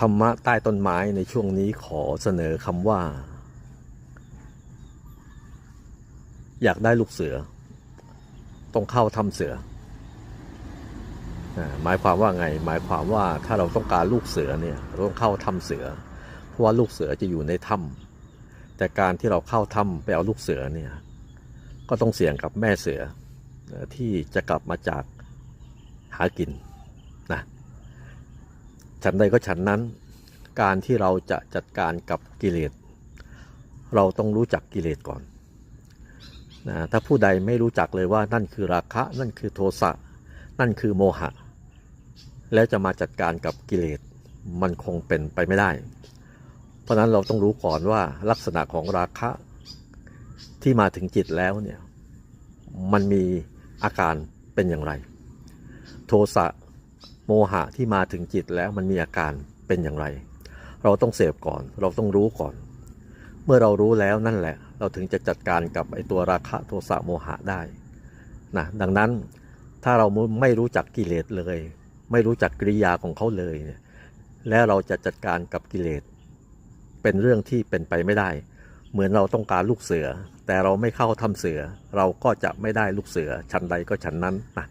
ธรรมะใต้ต้นไม้ในช่วงนี้ขอเสนอคำว่า อยากได้ลูกเสือ ต้องเข้าถ้ำเสือ หมายความว่าไง หมายความว่าถ้าเราต้องการลูกเสือเนี่ยเราต้องเข้าถ้ำเสือ เพราะว่าลูกเสือจะอยู่ในถ้ำแต่การที่เราเข้าถ้ำไปเอาลูกเสือเนี่ยก็ต้องเสี่ยงกับแม่เสือที่จะกลับมาจากหากิน ฉันใดก็ฉันนั้น การที่เราจะจัดการกับกิเลส เราต้องรู้จักกิเลสก่อนนะถ้าผู้ใดไม่รู้จักเลยว่านั่นคือราคะ นั่นคือโทสะ นั่นคือโมหะ แล้วจะมาจัดการกับกิเลส มันคงเป็นไปไม่ได้ เพราะฉะนั้นเราต้องรู้ก่อนว่าลักษณะของราคะที่มาถึงจิตแล้วเนี่ย มันมีอาการเป็นอย่างไร โทสะ โมหะที่มาถึงจิตแล้วมันมีอาการเป็นอย่างไร เราต้องเสพก่อน เราต้องรู้ก่อน เมื่อเรารู้แล้วนั่นแหละ เราถึงจะจัดการกับไอตัวราคะโทสะโมหะได้นะดังนั้นถ้าเราไม่รู้จักกิเลสเลย ไม่รู้จักกริยาของเขาเลยเนี่ยและเราจะจัดการกับกิเลสเป็นเรื่องที่เป็นไปไม่ได้ เหมือนเราต้องการลูกเสือ แต่เราไม่เข้าทำเสือ เราก็จะไม่ได้ลูกเสือชั้นใดก็ชั้นนั้นนะ